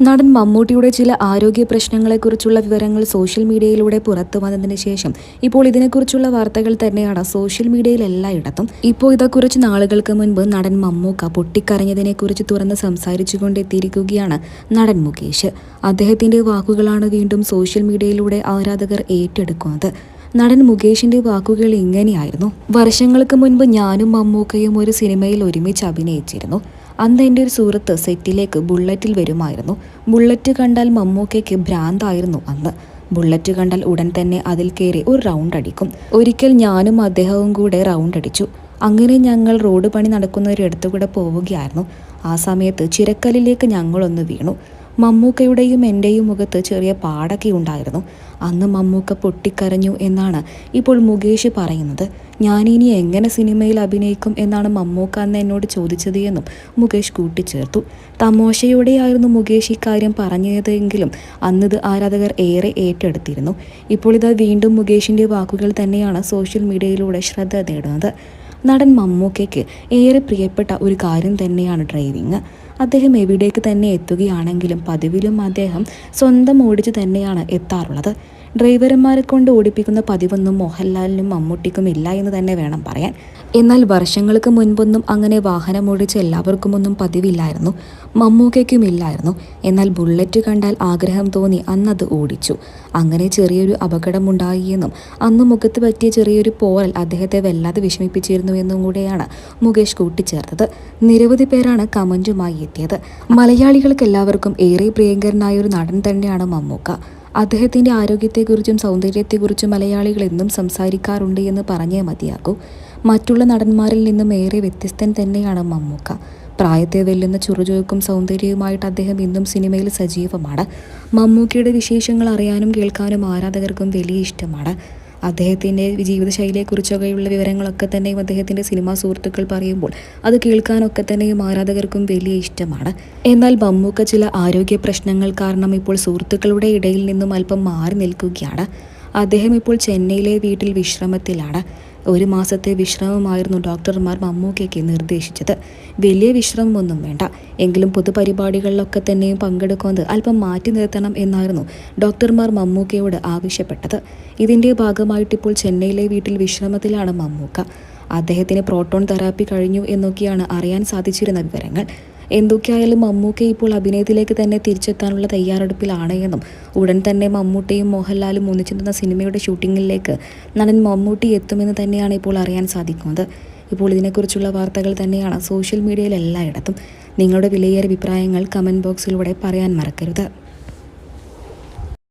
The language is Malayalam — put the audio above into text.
നടൻ മമ്മൂട്ടിയുടെ ചില ആരോഗ്യ പ്രശ്നങ്ങളെക്കുറിച്ചുള്ള വിവരങ്ങൾ സോഷ്യൽ മീഡിയയിലൂടെ പുറത്തു വന്നതിന് ശേഷം ഇപ്പോൾ ഇതിനെക്കുറിച്ചുള്ള വാർത്തകൾ തന്നെയാണ് സോഷ്യൽ മീഡിയയിൽ എല്ലായിടത്തും. ഇപ്പോൾ ഇതാ കുറച്ച് നാളുകൾക്ക് മുൻപ് നടൻ മമ്മൂക്ക പൊട്ടിക്കരഞ്ഞതിനെക്കുറിച്ച് തുറന്ന് സംസാരിച്ചുകൊണ്ടെത്തിയിരിക്കുകയാണ് നടൻ മുകേഷ്. അദ്ദേഹത്തിന്റെ വാക്കുകളാണ് വീണ്ടും സോഷ്യൽ മീഡിയയിലൂടെ ആരാധകർ ഏറ്റെടുക്കുന്നത്. നടൻ മുകേഷിന്റെ വാക്കുകൾ ഇങ്ങനെയായിരുന്നു. വർഷങ്ങൾക്ക് മുൻപ് ഞാനും മമ്മൂക്കയും ഒരു സിനിമയിൽ ഒരുമിച്ച് അഭിനയിച്ചിരുന്നു. അന്ന് എന്റെ ഒരു സുഹൃത്ത് സെറ്റിലേക്ക് ബുള്ളറ്റിൽ വരുമായിരുന്നു. ബുള്ളറ്റ് കണ്ടാൽ മമ്മൂക്കയ്ക്ക് ഭ്രാന്തായിരുന്നു അന്ന്. ബുള്ളറ്റ് കണ്ടാൽ ഉടൻ തന്നെ അതിൽ കയറി ഒരു റൗണ്ട് അടിക്കും. ഒരിക്കൽ ഞാനും അദ്ദേഹവും കൂടെ റൗണ്ട് അടിച്ചു. അങ്ങനെ ഞങ്ങൾ റോഡ് പണി നടക്കുന്ന ഒരിടത്തു കൂടെ പോവുകയായിരുന്നു. ആ സമയത്ത് ചിരക്കലിലേക്ക് ഞങ്ങളൊന്ന് വീണു. മമ്മൂക്കയുടെയും എന്റെയും മുഖത്ത് ചെറിയ പാടൊക്കെ ഉണ്ടായിരുന്നു. അന്ന് മമ്മൂക്ക പൊട്ടിക്കരഞ്ഞു എന്നാണ് ഇപ്പോൾ മുകേഷ് പറയുന്നത്. ഞാനിനി എങ്ങനെ സിനിമയിൽ അഭിനയിക്കും എന്നാണ് മമ്മൂക്ക അന്ന് എന്നോട് ചോദിച്ചത് എന്നും മുകേഷ് കൂട്ടിച്ചേർത്തു. തമോശയോടെയായിരുന്നു മുകേഷ് ഇക്കാര്യം പറഞ്ഞതെങ്കിലും അന്നത് ആരാധകർ ഏറെ ഏറ്റെടുത്തിരുന്നു. ഇപ്പോൾ ഇത് വീണ്ടും മുകേഷിന്റെ വാക്കുകൾ തന്നെയാണ് സോഷ്യൽ മീഡിയയിലൂടെ ശ്രദ്ധ നേടുന്നത്. നടൻ മമ്മൂക്കയ്ക്ക് ഏറെ പ്രിയപ്പെട്ട ഒരു കാര്യം തന്നെയാണ് ഡ്രൈവിങ്. അദ്ദേഹം എവിടേക്ക് തന്നെ എത്തുകയാണെങ്കിലും പതിവിലും അദ്ദേഹം സ്വന്തം ഓടിച്ച് തന്നെയാണ് എത്താറുള്ളത്. ഡ്രൈവർമാരെ കൊണ്ട് ഓടിപ്പിക്കുന്ന പതിവൊന്നും മോഹൻലാലിനും മമ്മൂട്ടിക്കും ഇല്ല എന്ന് തന്നെ വേണം പറയാൻ. എന്നാൽ വർഷങ്ങൾക്ക് മുൻപൊന്നും അങ്ങനെ വാഹനം ഓടിച്ച് എല്ലാവർക്കുമൊന്നും പതിവില്ലായിരുന്നു. മമ്മൂക്കയ്ക്കും ഇല്ലായിരുന്നു. എന്നാൽ ബുള്ളറ്റ് കണ്ടാൽ ആഗ്രഹം തോന്നി അന്നത് ഓടിച്ചു. അങ്ങനെ ചെറിയൊരു അപകടമുണ്ടായി എന്നും അന്ന് മുഖത്ത് പറ്റിയ ചെറിയൊരു പോറൽ അദ്ദേഹത്തെ വല്ലാതെ വിഷമിപ്പിച്ചിരുന്നു എന്നും കൂടെയാണ് മുകേഷ് കൂട്ടിച്ചേർത്തത്. നിരവധി പേരാണ് കമന്റുമായി എത്തിയത്. മലയാളികൾക്ക് എല്ലാവർക്കും ഏറെ പ്രിയങ്കരനായ ഒരു നടൻ തന്നെയാണ് മമ്മൂക്ക. അദ്ദേഹത്തിന്റെ ആരോഗ്യത്തെക്കുറിച്ചും സൗന്ദര്യത്തെക്കുറിച്ചും മലയാളികൾ എന്നും സംസാരിക്കാറുണ്ട് എന്ന് പറഞ്ഞേ മതിയാകൂ. മറ്റുള്ള നടന്മാരിൽ നിന്നും ഏറെ വ്യത്യസ്തൻ തന്നെയാണ് മമ്മൂക്ക. പ്രായത്തെ വെല്ലുന്ന ചുറുചുറുക്കും സൗന്ദര്യവുമായിട്ട് അദ്ദേഹം ഇന്നും സിനിമയിൽ സജീവമാണ്. മമ്മൂക്കയുടെ വിശേഷങ്ങൾ അറിയാനും കേൾക്കാനും ആരാധകർക്കും വലിയ ഇഷ്ടമാണ്. അദ്ദേഹത്തിന്റെ ജീവിതശൈലിയെക്കുറിച്ചൊക്കെയുള്ള വിവരങ്ങളൊക്കെ തന്നെയും അദ്ദേഹത്തിന്റെ സിനിമാ സുഹൃത്തുക്കൾ പറയുമ്പോൾ അത് കേൾക്കാനൊക്കെ തന്നെയും ആരാധകർക്കും വലിയ ഇഷ്ടമാണ്. എന്നാൽ മമ്മൂക്ക ചില ആരോഗ്യ പ്രശ്നങ്ങൾ കാരണം ഇപ്പോൾ സുഹൃത്തുക്കളുടെ ഇടയിൽ നിന്നും അല്പം മാറി നിൽക്കുകയാണ്. അദ്ദേഹം ഇപ്പോൾ ചെന്നൈയിലെ വീട്ടിൽ വിശ്രമത്തിലാണ്. ഒരു മാസത്തെ വിശ്രമമായിരുന്നു ഡോക്ടർമാർ മമ്മൂക്കയ്ക്ക് നിർദ്ദേശിച്ചത്. വലിയ വിശ്രമമൊന്നും വേണ്ട. എങ്കിലും പൊതുപരിപാടികളിലൊക്കെ തന്നെയും പങ്കെടുക്കുന്നത് അല്പം മാറ്റി നിർത്തണം എന്നായിരുന്നു ഡോക്ടർമാർ മമ്മൂക്കയോട് ആവശ്യപ്പെട്ടത്. ഇതിന്റെ ഭാഗമായിട്ട് ഇപ്പോൾ ചെന്നൈയിലെ വീട്ടിൽ വിശ്രമത്തിലാണ് മമ്മൂക്ക. അദ്ദേഹത്തിന് പ്രോട്ടോൺ തെറാപ്പി കഴിഞ്ഞു എന്നൊക്കെയാണ് അറിയാൻ സാധിച്ചിരുന്ന വിവരങ്ങൾ. എന്തൊക്കെയായാലും മമ്മൂക്ക ഇപ്പോൾ അഭിനയത്തിലേക്ക് തന്നെ തിരിച്ചെത്താനുള്ള തയ്യാറെടുപ്പിലാണ് എന്നും ഉടൻ തന്നെ മമ്മൂട്ടിയും മോഹൻലാലും ഒന്നിച്ചെത്തുന്ന സിനിമയുടെ ഷൂട്ടിങ്ങിലേക്ക് നടൻ മമ്മൂട്ടി എത്തുമെന്ന് തന്നെയാണ് ഇപ്പോൾ അറിയാൻ സാധിക്കുന്നത്. ഇപ്പോൾ ഇതിനെക്കുറിച്ചുള്ള വാർത്തകൾ തന്നെയാണ് സോഷ്യൽ മീഡിയയിൽ എല്ലായിടത്തും. നിങ്ങളുടെ വിലയേറിയ അഭിപ്രായങ്ങൾ കമന്റ് ബോക്സിലൂടെ പറയാൻ മറക്കരുത്.